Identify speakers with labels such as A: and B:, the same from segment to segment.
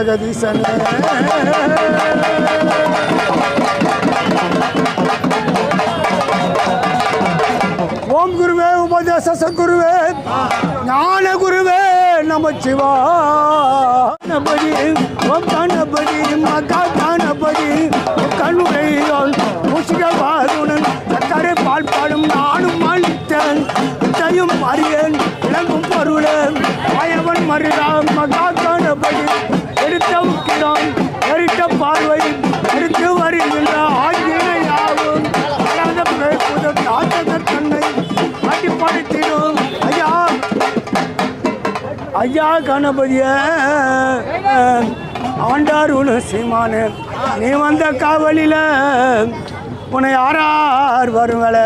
A: ஜெகதீசனே. ஓம் குருவே உபதேச சத்குருவே. ஞான குருவே நமச்சிவா சிவா ஓம் தானபடி மகா தானபடி கண்ணுடையால் முசிக வாருடன் சக்கரை பால் பாடும் நானும் அளித்தேன். இத்தையும் அறியேன் விளங்கும் பொருளேன் பயவன் மருதாம் ஐயா கணபதிய ஆண்டார் உன சீமானு நீ வந்த காவலில உன்னை யாரார் வருவல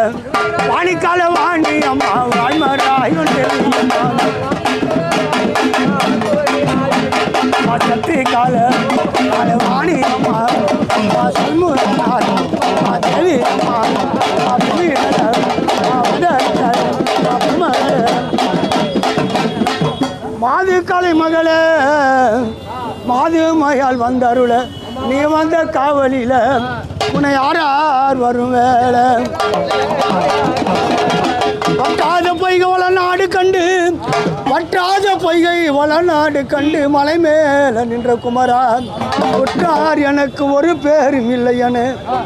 A: வாணிக்கால வாண்டி அம்மா வாழ்மராய் சக்தி கால கால வாணி அம்மா அம்மா தேவி அம்மா மகளே மாது வந்தருள. நீ வந்த காவலில உன்னை யார் வரும் வேலை நாடு கண்டு வற்றாத பொய்கை வளநாடு கண்டு மலை மேல நின்ற குமரா. உற்றார் எனக்கு ஒரு பேரும் இல்லை என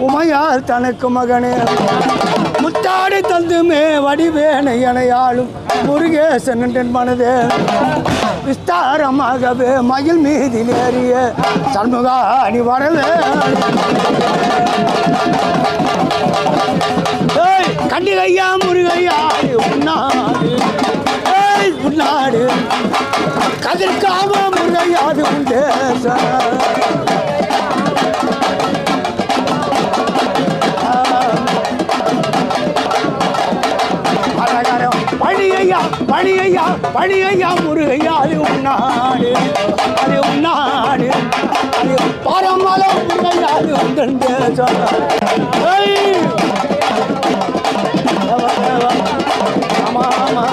A: உமையால் தனக்கு மகனே. முத்தாடு தந்துமே வடிவேனை எனையாளும் முருகேசன் என்றன் மனதே. விஸ்தாரமாகவே மயில் மீதி நேரிய சண்முகா வரவே ஏய், கண்டிகையா முருகையா உண்ணா நாடு கதிர்காம முருகையாது உண்டேச பழியையா பழியையா பணியையா முருகையா அது உன்னாடு அது உன்னாடு அது பரமல முருகையா அது உங்கள் தேசம். ஆமா ஆமா.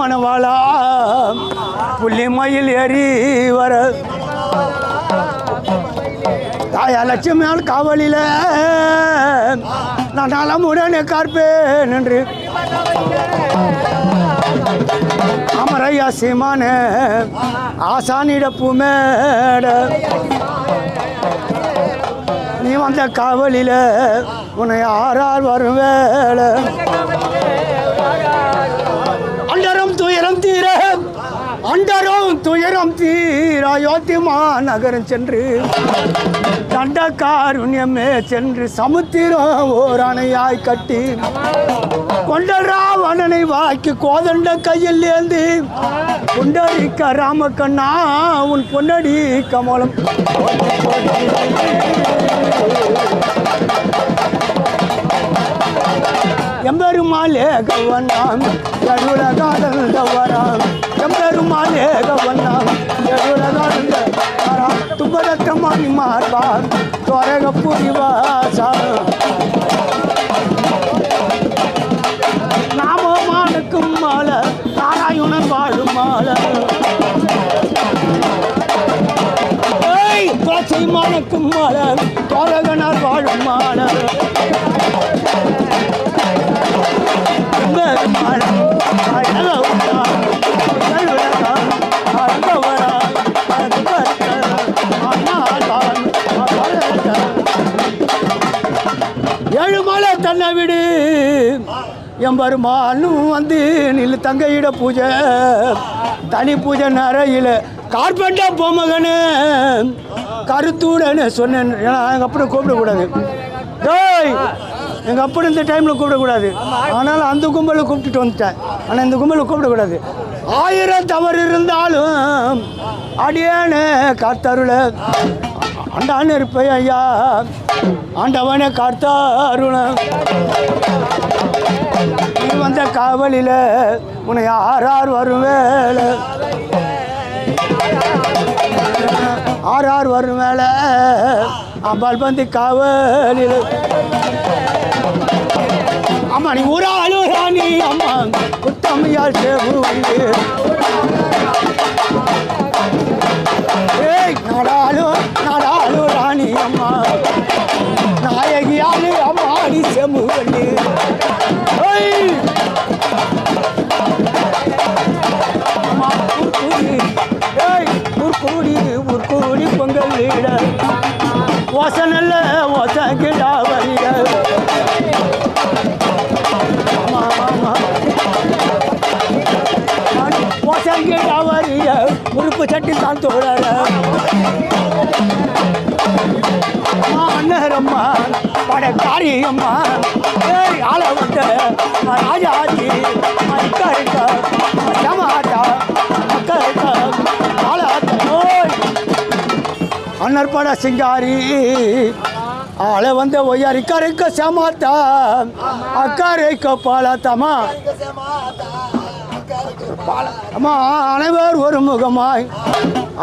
A: மணவாளா புள்ளி மயில் ஏறி வர. தாயா லட்சுமியால் காவலில. நான் நலமுடனே காற்பேன் என்று. அமரையா சீமான ஆசானிட பூமேட. நீ வந்த காவலில உன்னை யாரார் வரும் வேலை அண்டரும் துயரம் தீராயோத்திமா நகரம் சென்று தண்ட காருண்யமே சென்று சமுத்திரம் ஓர் அணையாய் கட்டி கொண்ட ராவணனை வாக்கி கோதண்ட கையில் ஏந்தி குண்டரிக்க ராமக்கண்ணா உன் பொன்னடி கமலம். எம்பெருமாளே கவனாம் கருளகாதல் கவனம் எம்பெருமாளே கவனம் எழுலகாதல் கவனம் மார்பார் துவரக புரிவாசா நாமமானுக்கும் மால நாராயணன் வாழும் மாலை ஏய் மானுக்கும் மால துவரகனார் வாழும் மால எம்பெருமானும் வந்து நில் தங்கையிட பூஜை. தனி பூஜை நிறையில கார்பெண்டா பொம்மகனு. கருத்துடன்னு சொன்னேன். ஏன்னா அதுக்கப்புறம் கூப்பிடக்கூடாது. டோய் எங்கள் அப்படி இந்த டைமில் கூப்பிடக்கூடாது. ஆனால் அந்த கும்பலை கூப்பிட்டுட்டு வந்துட்டேன். ஆனால் இந்த கும்பலை கூப்பிடக்கூடாது. ஆயிரம் தவறு இருந்தாலும் அடியானே காத்தருள. அண்டான்னு இருப்பேன் ஐயா. ஆண்டவனே காத்தாருள. நீ வந்த காவலில் உன்னை ஆறார் வரும் வேலை ஆர் வரும் வேலை அம்பாள் பந்து காவலில். அம்மா நீ ஒரு ஆளு ராணி அம்மா. உத்தமையால் சேவுண்டு ஏய் வசனல்ல ஓச கிடா உறுப்பு சட்டி தான் தோழற அண்ணரம்மா படக்காரியம்மா. ஏய் ஆள வந்த ராஜாஜி அக்கா மன்னர்பட சிங்காரி. ஆளை வந்த ஒய்யாரி கரைக்க சமாத்தா. அக்காரைக்க பாலாத்தாமா. அம்மா அனைவர் ஒரு முகமாய்.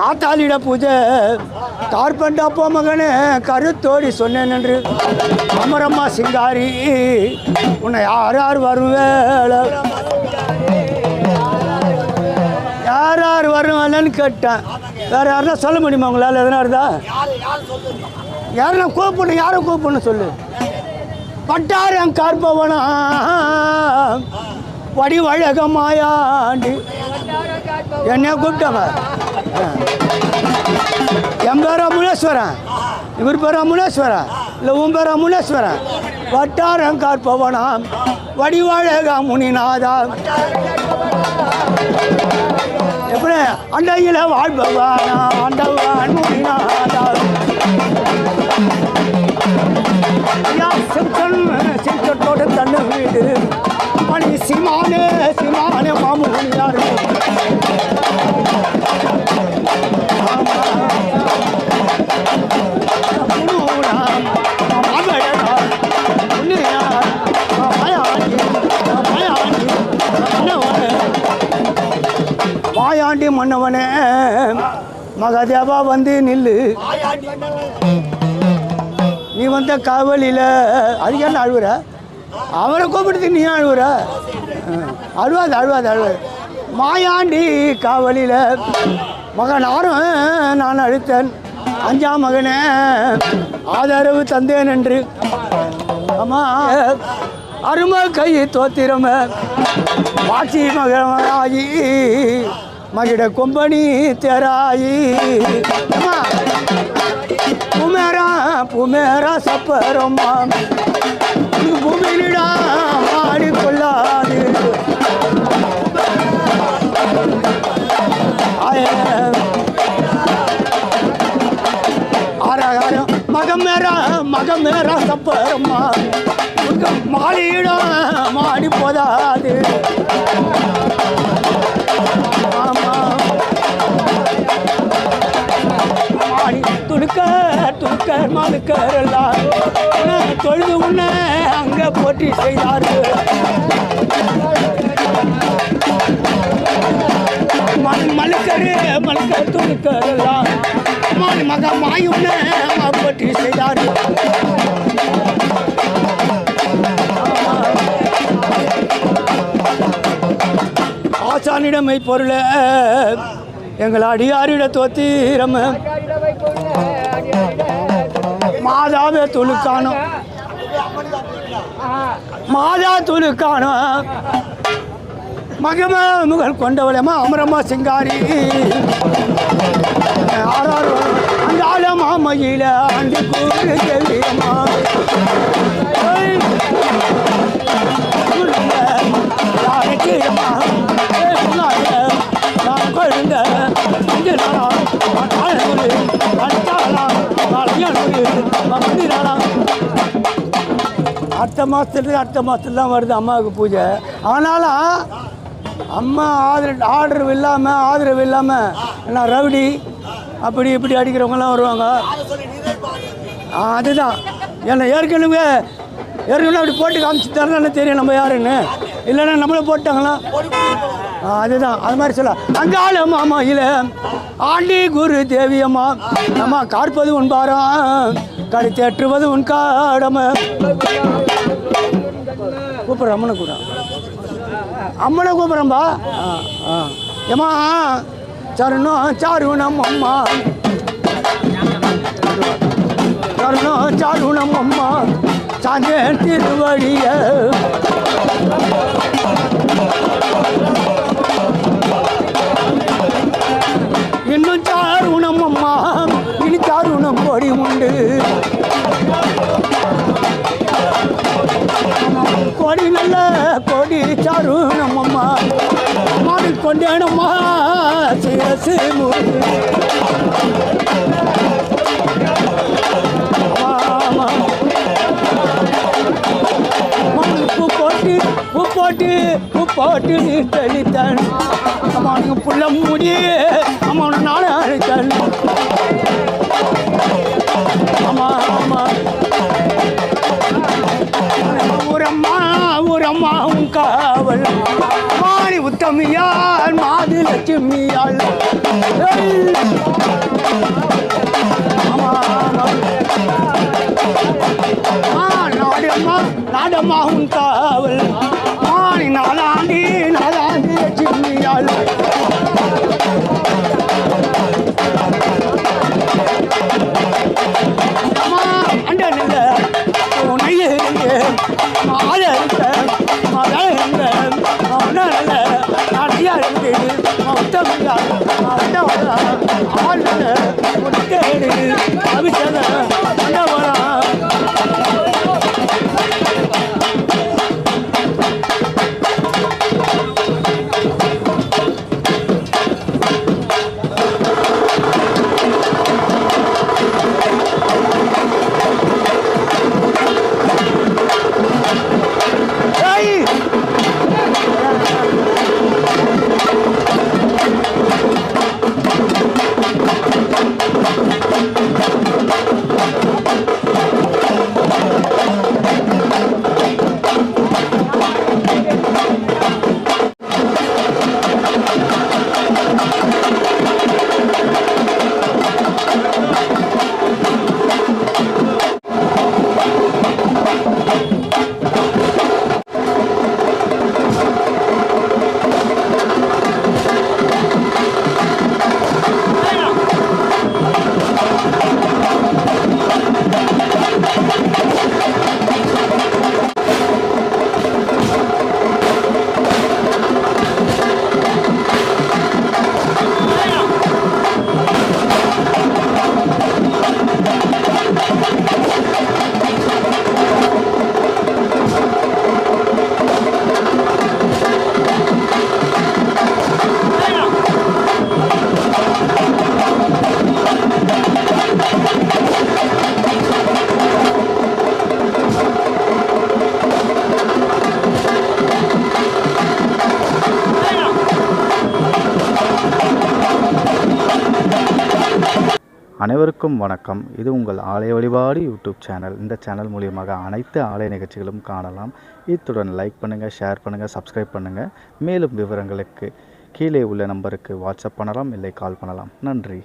A: ஆத்தாளிட பூஜை. கார்பண்டப்போ மகனே கருத்தோடி சொன்னேன் என்று. அமரம்மா சிங்காரி உன்னை யார் யார் வரும் யார் யார் வருவாங்கன்னு கேட்டேன். வேற யாருன்னா சொல்ல முடியுமா உங்களால்? எதனா இருந்தா? யாருன்னா கூப்பிடணும் யாரை கூப்பிடணும் சொல்லு. பட்டாரம் கார்பவனா வடிவழக மாயாண்டி என்னைய கூப்பிட்டாங்க என் பேரா முனேஸ்வரன் இவர் பேரா முனேஸ்வரன் இல்லை உன் பேரா முனேஸ்வரன் வட்டாரம் காற்பவனாம் வடிவழக முனிநாதா எப்படி அண்டையில் வாழ்பவானா ஆண்டவான் முனிநாதா மன்னவனே மகாதேவா வந்து நில்லு. நீ வந்த காவலியில் அது என்ன அழுவுற? அவரை கூப்பிடுத்து நீ அழுவுற? அழுவாது அழுவாது அழுவாது. மாயாண்டி காவலியில் மகனாரும் நான் அழுத்தேன். அஞ்சாம் மகனே ஆதரவு தந்தேன் என்று. ஆமா அருமை கை தோத்திரம. பாட்சி மகனாயி மகிட கொம்பனி தெராயி. புமேரா புமேரா சப்பரம்மா. பூமியிடா மாடி கொள்ளாது. மகமேரா மகமேரா சப்பரம்மா. மாலிடா மாடி போதாது. கரலார் தொழுது உன்னை அங்கே போட்டி செய்தார்கள். மண் மலுக்கரு மலுக்க துடுக்கரெல்லாம் மான் மக மாயுன்ன போட்டி செய்தார்கள். ஆசானிடமை பொருள எங்கள் அடியாரிட தோத்திரம். மாதாவே துளுக்கானோ மாதா துளுக்கானோ மகிம முகல் கொண்டவளமா அமரமா சிங்காரி. ஆறாறு அந்த ஆழமா மயில அண்டு கூறு அடுத்த மாதத்துலேருந்து அடுத்த மாதத்துல தான் வருது அம்மாவுக்கு பூஜை. ஆனாலும் அம்மா ஆதரவு ஆதரவு இல்லாமல் ஆதரவு இல்லாமல் நான் ரவுடி அப்படி இப்படி அடிக்கிறவங்கலாம் வருவாங்க. அதுதான். ஏன்னா ஏற்கனவே ஏற்கனவே அப்படி போட்டு காமிச்சு தரலன்னு தெரியும் நம்ம யாருன்னு? இல்லைன்னா நம்மளே போட்டாங்களா? அதுதான். அது மாதிரி சொல்ல அங்காள அம்மா இல்லை ஆண்டி குரு தேவியம்மா அம்மா. காற்பது உண்பாராம் கடை தேற்றுவது உன் காடமை கூப்பிட்றேன் அம்மனை கூப்பிட்றேன் அம்மனை கூப்பிட்றேன்பா. ஆ ஆ. ஏமா சரணம் சாருணம் அம்மா. சரணம் சாருணம் அம்மா. சாந்தே திருவழிய மாறி நல்ல கொடி சாருணம் அம்மா மாறிக்கொண்டேனம்மா சிரசு போட்டு போட்டு உப்பு அம்மா நீ தெளித்தன். அவனுக்கு புள்ள முடி அவனை நாளை மாணி உத்தமியால் மாது லட்சுமியால் நாடம்மா நாடம்மா உன் காவல். மொத்தமில்லா மொத்தம் ஆள் அபிஷேகம்
B: அனைவருக்கும் வணக்கம். இது உங்கள் ஆலய வழிபாடு யூடியூப் சேனல். இந்த சேனல் மூலியமாக அனைத்து ஆலய நிகழ்ச்சிகளும் காணலாம். இத்துடன் லைக் பண்ணுங்கள் ஷேர் பண்ணுங்கள் சப்ஸ்கிரைப் பண்ணுங்கள் மேலும் விவரங்களுக்கு கீழே உள்ள நம்பருக்கு வாட்ஸ்அப் பண்ணலாம் இல்லை கால் பண்ணலாம். நன்றி.